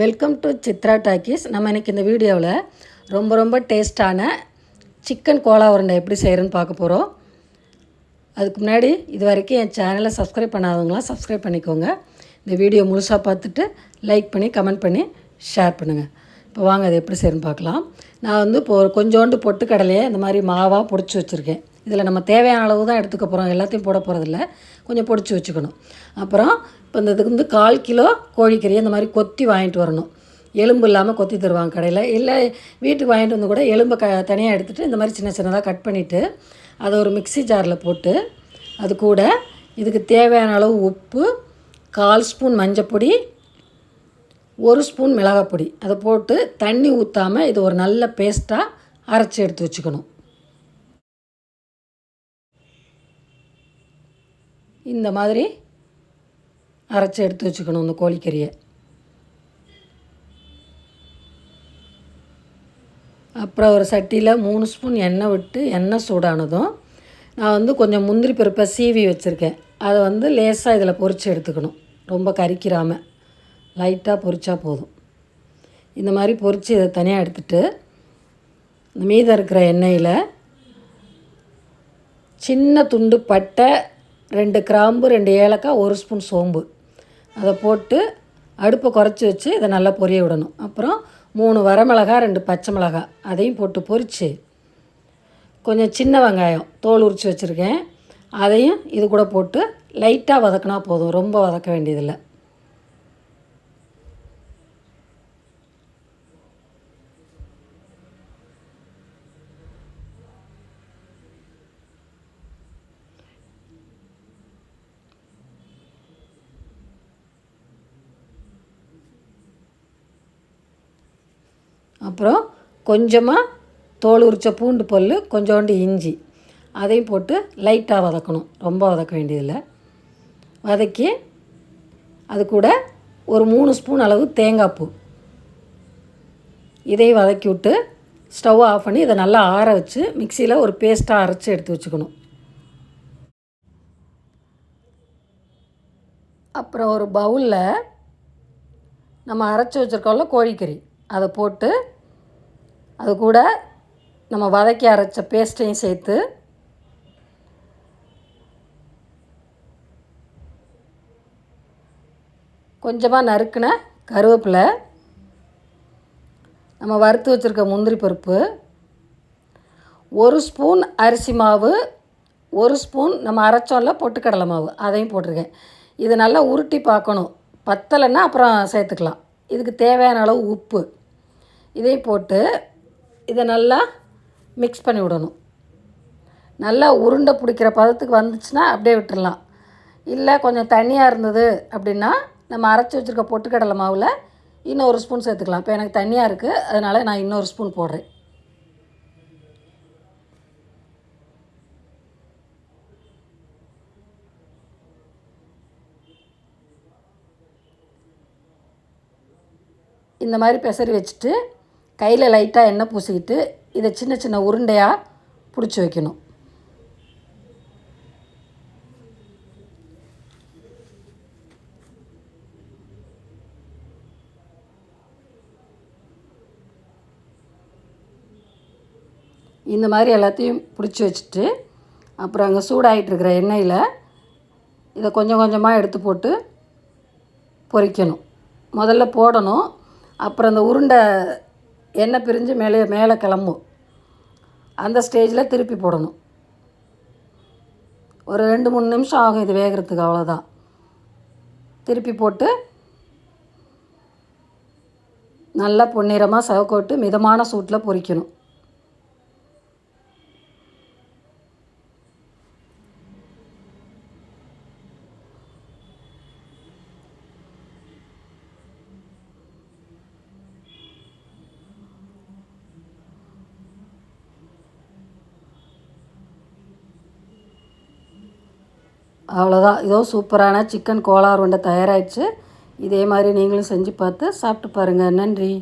Welcome to Chitra talkies நம்ம இன்றைக்கி இந்த வீடியோவில் ரொம்ப ரொம்ப டேஸ்ட்டான சிக்கன் கோலா உருண்டை எப்படி செய்கிறேன்னு பார்க்க போகிறோம் அதுக்கு முன்னாடி இது வரைக்கும் என் சேனலை சப்ஸ்கிரைப் பண்ணாதவங்களாம் சப்ஸ்கிரைப் பண்ணிக்கோங்க. இந்த வீடியோ முழுசாக பார்த்துட்டு லைக் பண்ணி கமெண்ட் பண்ணி ஷேர் பண்ணுங்கள் இப்போ வாங்க அது எப்படி செய்யணும்னு பார்க்கலாம். நான் வந்து இப்போ ஒரு கொஞ்சோண்டு பொட்டுக்கடலையை இந்த மாதிரி மாவாக பிடிச்சி வச்சுருக்கேன். இதில் நம்ம தேவையான அளவு தான் எடுத்துக்க போகிறோம். எல்லாத்தையும் போட போகிறதில்ல. கொஞ்சம் பொடிச்சு வச்சுக்கணும். அப்புறம் இப்போ இந்த இதுக்கு வந்து கால் கிலோ கோழிக்கறியை இந்த மாதிரி கொத்தி வாங்கிட்டு வரணும். எலும்பு இல்லாமல் கொத்தி தருவாங்க கடையில். இல்லை வீட்டுக்கு வாங்கிட்டு வந்து கூட எலும்பை க தனியாக எடுத்துகிட்டு இந்த மாதிரி சின்ன சின்னதாக கட் பண்ணிவிட்டு அதை ஒரு மிக்ஸி ஜாரில் போட்டு அது கூட இதுக்கு தேவையான அளவு உப்பு கால் ஸ்பூன் மஞ்சப்பொடி ஒரு ஸ்பூன் மிளகாப்பொடி. அதை போட்டு தண்ணி ஊற்றாமல் இது ஒரு நல்ல பேஸ்ட்டாக அரைச்சி எடுத்து வச்சுக்கணும். இந்த மாதிரி அரைச்சி எடுத்து வச்சுக்கணும் இந்த கோழிக்கறியை. அப்புறம் ஒரு சட்டியில் மூணு ஸ்பூன் எண்ணெய் விட்டு எண்ணெய் சூடானதும் நான் வந்து கொஞ்சம் முந்திரி பருப்பை சீவி வச்சுருக்கேன். அதை வந்து லேசாக இதில் பொறிச்சு எடுத்துக்கணும். ரொம்ப கறிக்கிறாமல் லைட்டாக பொறிச்சா போதும். இந்த மாதிரி பொரித்து இதை தனியாக எடுத்துட்டு இந்த மீதம் இருக்கிற எண்ணெயில் சின்ன துண்டு பட்டை ரெண்டு கிராம்பு ரெண்டு ஏலக்காய் ஒரு ஸ்பூன் சோம்பு. அதை போட்டு அடுப்பை குறைச்சி வச்சு இதை நல்லா பொரிய விடணும். அப்புறம் மூணு வரமிளகா ரெண்டு பச்சை மிளகாய். அதையும் போட்டு பொரித்து கொஞ்சம் சின்ன வெங்காயம் தோல் உரித்து வச்சுருக்கேன். அதையும் இது கூட போட்டு லைட்டாக வதக்கினா போதும். ரொம்ப வதக்க வேண்டியதில்லை. அப்புறம் கொஞ்சமாக தோல் உரித்த பூண்டு பல் கொஞ்சோண்டு இஞ்சி. அதையும் போட்டு லைட்டாக வதக்கணும். ரொம்ப வதக்க வேண்டியதில்லை. வதக்கி அது கூட ஒரு மூணு ஸ்பூன் அளவு தேங்காய் பூ. இதையும் வதக்கி விட்டு ஸ்டவ் ஆஃப் பண்ணி இதை நல்லா ஆற வச்சு மிக்சியில் ஒரு பேஸ்ட்டாக அரைச்சி எடுத்து வச்சுக்கணும். அப்புறம் ஒரு பவுலில் நம்ம அரைச்சி வச்சுருக்கோம்ல கோழிக்கறி. அதை போட்டு அது கூட நம்ம வதக்கி அரைச்ச பேஸ்ட்டையும் சேர்த்து கொஞ்சமாக நறுக்கின கருவேப்பிலை நம்ம வறுத்து வச்சுருக்க முந்திரி பருப்பு ஒரு ஸ்பூன் அரிசி மாவு ஒரு ஸ்பூன் நம்ம அரைச்சோம்ல பொட்டுக்கடலை மாவு அதையும் போட்டிருக்கேன். இது நல்லா உருட்டி பார்க்கணும். பத்தலைன்னா அப்புறம் சேர்த்துக்கலாம். இதுக்கு தேவையான அளவு உப்பு. இதையும் போட்டு இதை நல்லா மிக்ஸ் பண்ணி விடணும். நல்லா உருண்டை பிடிக்கிற பதத்துக்கு வந்துச்சுன்னா அப்படியே விட்டுடலாம் இல்லை கொஞ்சம் தண்ணியாக இருந்தது அப்படின்னா நம்ம அரைச்சி வச்சுருக்க பொட்டுக்கடலை மாவில் இன்னொரு ஸ்பூன் சேர்த்துக்கலாம். இப்போ எனக்கு தண்ணியாக இருக்குது அதனால் நான் இன்னொரு ஸ்பூன் போடுறேன். இந்த மாதிரி பெசரி வச்சுட்டு கையில் லைட்டாக எண்ணெய் பூசிக்கிட்டு இதை சின்ன சின்ன உருண்டையாக பிடிச்சி வைக்கணும். இந்த மாதிரி எல்லாத்தையும் பிடிச்சி வச்சுட்டு அப்புறம் அங்கே சூடாகிட்டுருக்கிற எண்ணெயில் இதை கொஞ்சம் கொஞ்சமாக எடுத்து போட்டு பொரிக்கணும் முதல்ல போடணும். அப்புறம் அந்த உருண்டை எண்ணெய் பிரிஞ்சு மேலே மேலே கிளம்பும் அந்த ஸ்டேஜில் திருப்பி போடணும். ஒரு ரெண்டு மூணு நிமிஷம் ஆகும் இது வேகிறதுக்கு அவ்வளோதான் திருப்பி போட்டு நல்லா பொன்னிறமாக சவக்கோட்டு மிதமான சூட்டில் பொரிக்கணும் அவ்வளோதான் இதோ சூப்பரான சிக்கன் கோலா உருண்டை தயாராகிடுச்சு இதே மாதிரி நீங்களும் செஞ்சு பார்த்து சாப்பிட்டு பாருங்கள் நன்றி.